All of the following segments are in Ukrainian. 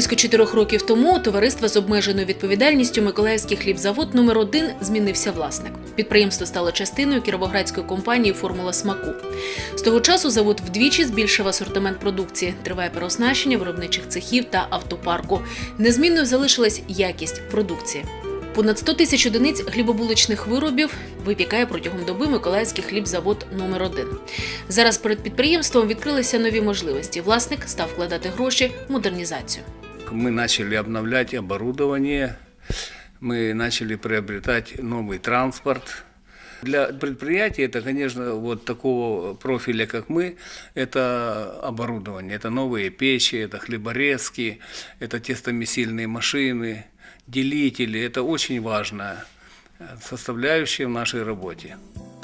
Близько чотирьох років тому у товариства з обмеженою відповідальністю Миколаївський хлібзавод номер 1 змінився власник. Підприємство стало частиною кіровоградської компанії Формула смаку. З того часу завод вдвічі збільшив асортимент продукції. Триває переоснащення виробничих цехів та автопарку. Незмінною залишилась якість продукції. Понад 100 тисяч одиниць хлібобуличних виробів випікає протягом доби Миколаївський хлібзавод номер 1 Зараз перед підприємством відкрилися нові можливості. Власник став вкладати гроші в модернізацію. Мы начали обновлять оборудование, мы начали приобретать новый транспорт. Для предприятия это, конечно, вот такого профиля, как мы, это оборудование, это новые печи, это хлеборезки, это тестомесильные машины, делители. Это очень важная составляющая в нашей работе.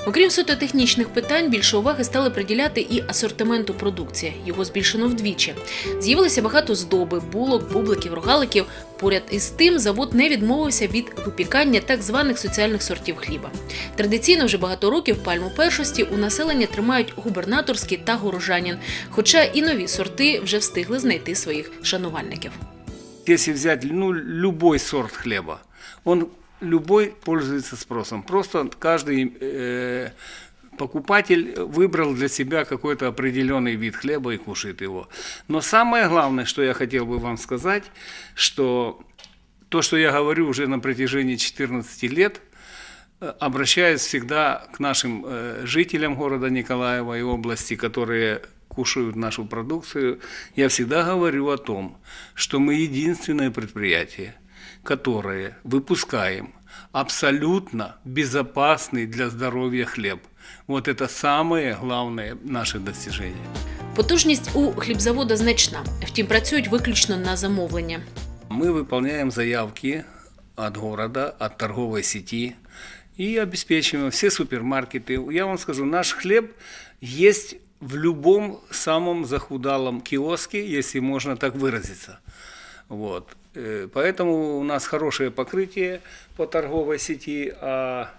Окрім суто технічних питань, більше уваги стали приділяти і асортименту продукції. Його збільшено вдвічі. З'явилося багато здоби, булок, бубликів, рогаликів. Поряд із тим, завод не відмовився від випікання так званих соціальних сортів хліба. Традиційно вже багато років пальму першості у населення тримають губернаторський та горожанін. Хоча і нові сорти вже встигли знайти своїх шанувальників. Если взять ну, любой сорт хлеба, он любой пользуется спросом. Просто каждый э, покупатель выбрал для себя какой-то определенный вид хлеба и кушает его. Но самое главное, что я хотел бы вам сказать, что то, что я говорю уже на протяжении 14 лет, э, обращаюсь всегда к нашим э, жителям города Николаева и области, которые кушают нашу продукцию, я всегда говорю о том, что мы единственное предприятие, которое выпускаем абсолютно безопасный для здоровья хлеб. Вот это самое главное наше достижение. Потужність у хлібзавода значна, втім працюють виключно на замовлення. Мы выполняем заявки от города, от торговой сети и обеспечиваем все супермаркеты. Я вам скажу, наш хлеб есть в любом самом захудалом киоске, если можно так выразиться. Вот. Э, Поэтому у нас хорошее покрытие по торговой сети, а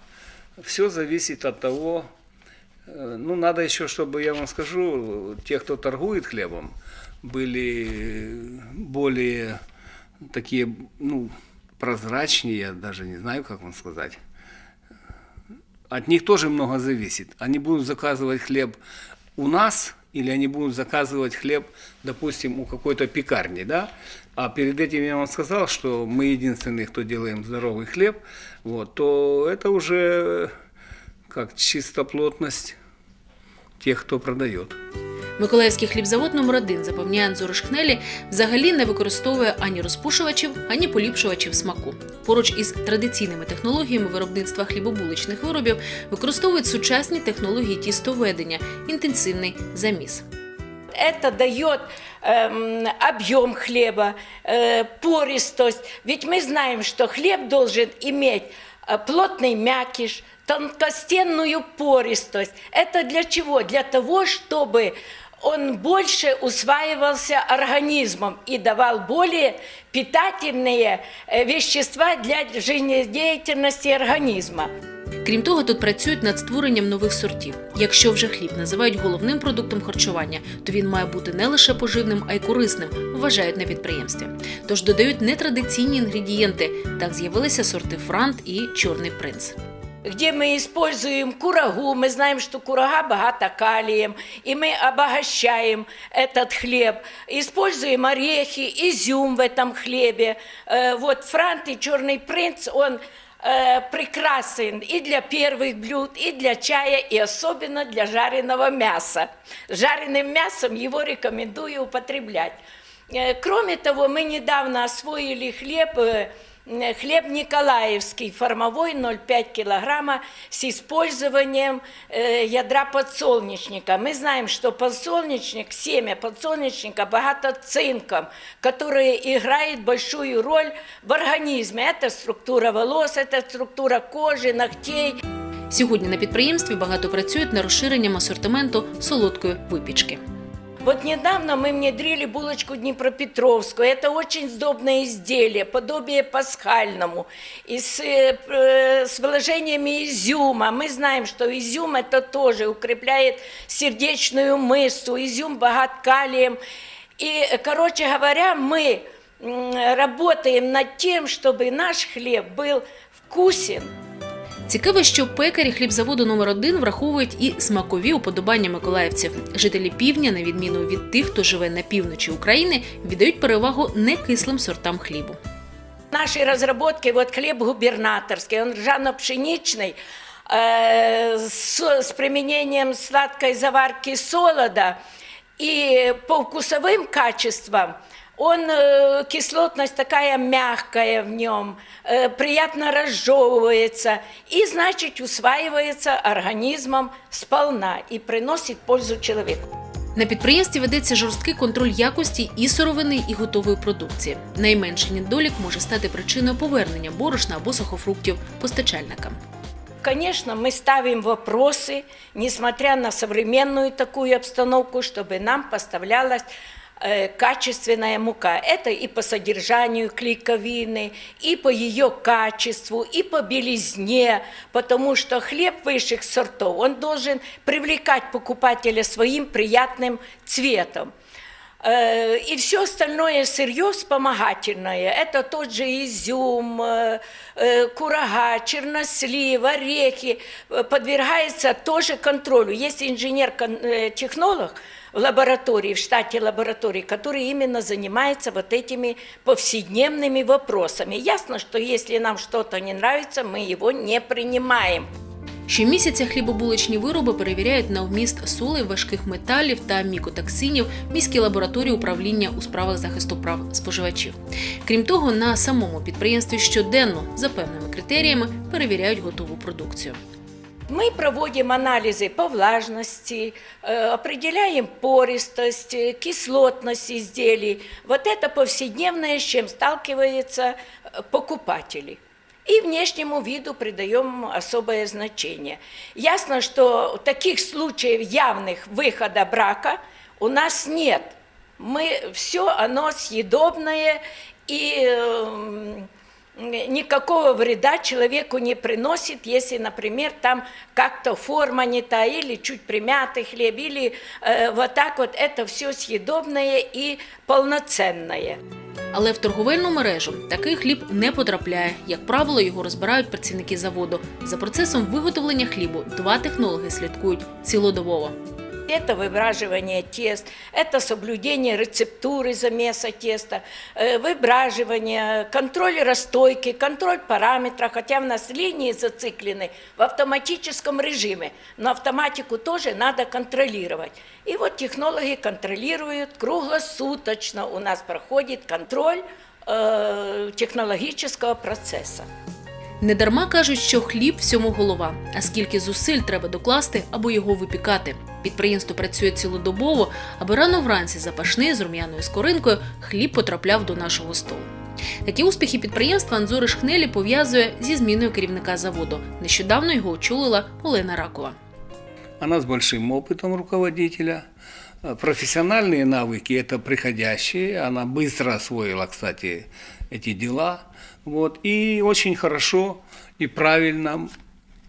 все зависит от того, э, ну, надо еще, чтобы, я вам скажу, те, кто торгует хлебом, были более такие, ну, прозрачнее, я даже не знаю, как вам сказать. От них тоже много зависит. Они будут заказывать хлеб у нас, или они будут заказывать хлеб, допустим, у какой-то пекарни, да? А перед этим я вам сказал, что мы единственные, кто делаем здоровый хлеб, вот, то это уже как чистоплотность тех, кто продает. Миколаївський хлібзавод номер 1 запевняє Анзор Шхнелі, взагалі не використовує ані розпушувачів, ані поліпшувачів смаку. Поруч із традиційними технологіями виробництва хлібобуличних виробів використовують сучасні технології тістоведення, інтенсивний заміс. Это дает эм, объем хлеба, э, пористость. Ведь мы знаем, что хлеб должен иметь э, плотный мякиш, тонкостенную пористость. Это для чего? Для того, чтобы он больше усваивался организмом и давал более питательные э, вещества для жизнедеятельности организма. Крім того, тут працюють над створенням нових сортів. Якщо вже хліб називають головним продуктом харчування, то він має бути не лише поживним, а й корисним, вважають на підприємстві. Тож додають нетрадиційні інгредієнти. Так з'явилися сорти франт і чорний принц. Где мы используем курагу, мы знаем, что курага богата калием, и мы обогащаем этот хлеб. Используем орехи, изюм в этом хлебе. Э, Вот франт и черный принц, он э, прекрасен и для первых блюд, и для чая, и особенно для жареного мяса. Жареным мясом его рекомендую употреблять. Э, Кроме того, мы недавно освоили хлеб, хлеб Николаевский, формовой 0,5 килограмма с использованием э, ядра подсолнечника. Мы знаем, что подсолнечник, семя подсолнечника богато цинком, который играет большую роль в организме. Это структура волос, это структура кожи, ногтей. Сьогодні на підприємстві багато працюють над розширенням асортименту солодкої випічки. Вот недавно мы внедрили булочку Днепропетровскую. Это очень сдобное изделие, подобие пасхальному, и с, э, э, с вложениями изюма. Мы знаем, что изюм это тоже укрепляет сердечную мышцу, изюм богат калием. И, короче говоря, мы работаем над тем, чтобы наш хлеб был вкусен, Цікаво, що пекарі хлібзаводу номер 1 враховують і смакові уподобання миколаївців. Жителі півдня, на відміну від тих, хто живе на півночі України, віддають перевагу некислим сортам хлібу. Наши разработки, вот хлеб губернаторский, он ржано-пшеничный, э, с, с применением сладкой заварки солода. И по вкусовым качествам он, э, кислотность такая мягкая в нем, э, приятно разжевывается и, значит, усваивается организмом сполна и приносит пользу человеку. На підприємстві ведеться жорсткий контроль якості і сировини, і готової продукції. Найменший недолік може стати причиною повернення борошна або сухофруктів постачальникам. Конечно, мы ставим вопросы, несмотря на современную такую обстановку, чтобы нам поставлялась э, качественная мука. Это и по содержанию клейковины, и по ее качеству, и по белизне, потому что хлеб высших сортов, он должен привлекать покупателя своим приятным цветом. Э, И все остальное сырье вспомогательное. Это тот же изюм, э, э, курага, чернослив, орехи. э, Подвергается тоже контролю. Есть инженер-технолог в лаборатории, в штате лаборатории, который именно занимается вот этими повседневными вопросами. Ясно, что если нам что-то не нравится, мы его не принимаем. Щомісяця хлібобуличні вироби перевіряють на вміст солей, важких металів та мікотоксинів в міській лабораторії управління у справах захисту прав споживачів. Крім того, на самому підприємстві щоденно за певними критеріями перевіряють готову продукцію. Мы проводим анализы по влажности, э, определяем пористость, э, кислотность изделий. Вот это повседневное, с чем сталкиваются э, покупатели. И внешнему виду придаем особое значение. Ясно, что таких случаев явных выхода брака у нас нет. Мы все оно съедобное и эм, никакого вреда человеку не приносит, если, например, там как-то форма не та, или чуть примятый хлеб, или э, вот так вот это все съедобное и полноценное. Але в торговельну мережу такий хліб не потрапляє. Як правило, його розбирають працівники заводу. За процесом виготовлення хлібу два технологи слідкують цілодобово. Это выбраживание тест, это соблюдение рецептуры замеса теста, э, выбраживание, контроль расстойки, контроль параметров, хотя в нас линии зациклены в автоматическом режиме, но автоматику тоже надо контролировать. И вот технологи контролируют круглосуточно, у нас проходит контроль э, технологического процесса. Недарма кажуть, що хліб всьому голова, а скільки зусиль треба докласти, аби його випікати. Підприємство працює цілодобово, аби рано вранці запашний з рум'яною скоринкою хліб потрапляв до нашого столу. Такі успіхи підприємства Анзори Шхнелі пов'язує зі зміною керівника заводу. Нещодавно його очолила Олена Ракова. Она с большим опытом руководителя. Э, Профессиональные навыки – это приходящие. Она быстро освоила, кстати, эти дела. Вот. И очень хорошо и правильно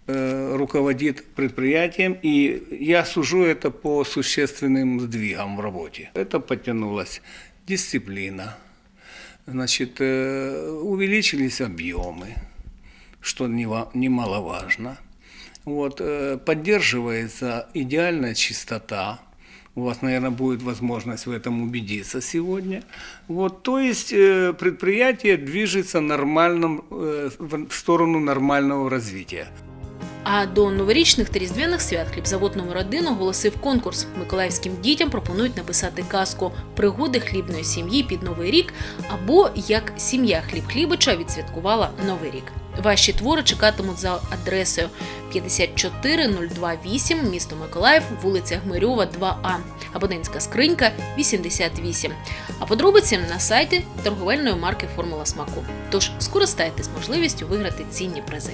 э, руководит предприятием. И я сужу это по существенным сдвигам в работе. Это подтянулась дисциплина. Значит, э, увеличились объемы, что немаловажно. Вот, э, поддерживается идеальная чистота. У вас, наверное, будет возможность в этом убедиться сегодня. Вот, то есть э, предприятие движется нормальном, э, в в сторону нормального развития. А до новорічних та різдвяних свят хлібзавод номер 1 оголосив конкурс. Миколаївським дітям пропонують написати казку Пригоди хлібної сім'ї під новий рік або як сім'я хліб хлібича відсвяткувала новий рік. Ваші твори чекатимуть за адресою 54028, місто Миколаїв, вулиця Гмирьова, 2А, абонентська скринька 88. А подробиці на сайті торговельної марки Формула смаку. Тож скористайтесь можливістю виграти цінні призи.